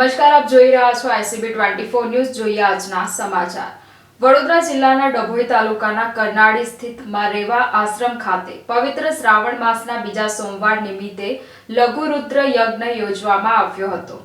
નમસ્કાર, આપ જોઈ રહ્યા છો આઈસીબી ટ્વેન્ટી ફોર ન્યૂઝ. જોઈએ આજના સમાચાર. વડોદરા જિલ્લાના ડભોઈ તાલુકાના કરનાળી સ્થિત મારેવા આશ્રમ ખાતે પવિત્ર શ્રાવણ માસના બીજા સોમવાર નિમિત્તે લઘુરુદ્ર યજ્ઞ યોજવામાં આવ્યો હતો.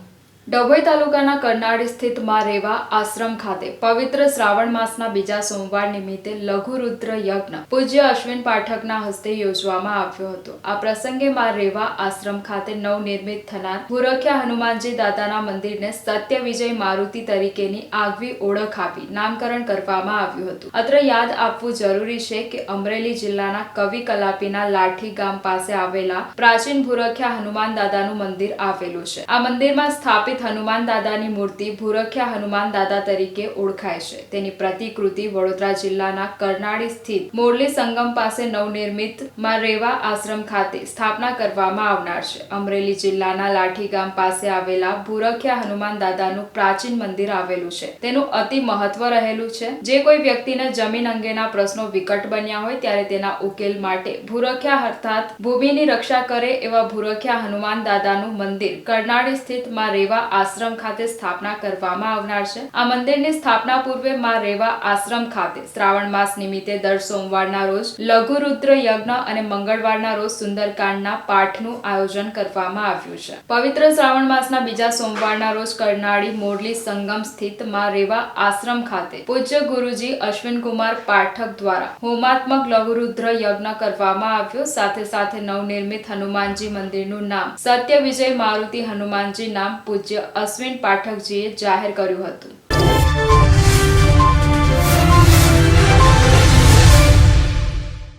ડભોઈ તાલુકાના કરનાળ સ્થિત મારેવા આશ્રમ ખાતે પવિત્ર શ્રાવણ માસના બીજા સોમવાર નિમિત્તે લઘુરુદ્ર યજ્ઞ પૂજ્ય અશ્વિન પાઠકના હસ્તે યોજવામાં આવ્યો હતો. આ પ્રસંગે મારેવા આશ્રમ ખાતે નવનિર્મિત થનાર ભૂરખ્યા હનુમાનજી દાદાના મંદિરને સત્ય વિજય મારુતિ તરીકેની આગવી ઓળખ આપી નામકરણ કરવામાં આવ્યું હતું. અત્ર યાદ આપવું જરૂરી છે કે અમરેલી જિલ્લાના કવિ કલાપીના લાઠી ગામ પાસે આવેલા પ્રાચીન ભૂરખ્યા હનુમાન દાદાનું મંદિર આવેલું છે. આ મંદિરમાં સ્થાપિત હનુમાન દાદાની મૂર્તિ ભૂરખ્યા હનુમાન દાદા તરીકે ઓળખાય છે. તેની પ્રતિકૃતિ વડોદરા જિલ્લાના કરનાળી સ્થિત મોરલી સંગમ પાસે નવનિર્મિત મારેવા આશ્રમ ખાતે સ્થાપના કરવામાં આવનાર છે. અમરેલી જિલ્લાના લાઠી ગામ પાસે આવેલા ભૂરખ્યા હનુમાન દાદાનું પ્રાચીન મંદિર આવેલું છે. તેનું અતિ મહત્વ રહેલું છે. જે કોઈ વ્યક્તિને જમીન અંગેના પ્રશ્નો વિકટ બન્યા હોય ત્યારે તેના ઉકેલ માટે ભૂરખ્યા અર્થાત ભૂમિની રક્ષા કરે એવા ભૂરખ્યા હનુમાન દાદાનું મંદિર કરનાળી સ્થિતમાં રેવા આશ્રમ ખાતે સ્થાપના કરવામાં આવનાર છે. આ મંદિરની સ્થાપના પૂર્વે માં રેવા આશ્રમ ખાતે. શ્રાવણ માસ નિમિત્તે દર સોમવારના રોજ લઘુરુદ્ર યજ્ઞ અને મંગળવારના રોજ સુંદરકાંડના પાઠનું આયોજન કરવામાં આવ્યું છે. પવિત્ર શ્રાવણ માસના બીજા સોમવારના રોજ કરનાળી મોરલી સંગમ સ્થિતમાં રેવા આશ્રમ ખાતે પૂજ્ય ગુરુજી અશ્વિન કુમાર પાઠક દ્વારા હોમાત્મક લઘુરુદ્ર યજ્ઞ કરવામાં આવ્યો. સાથે સાથે નવનિર્મિત હનુમાનજી મંદિરનું નામ સત્ય વિજય મારુતિ હનુમાનજી નામ પૂજ્ય અશ્વિન પાઠકજીએ જાહેર કર્યું હતું.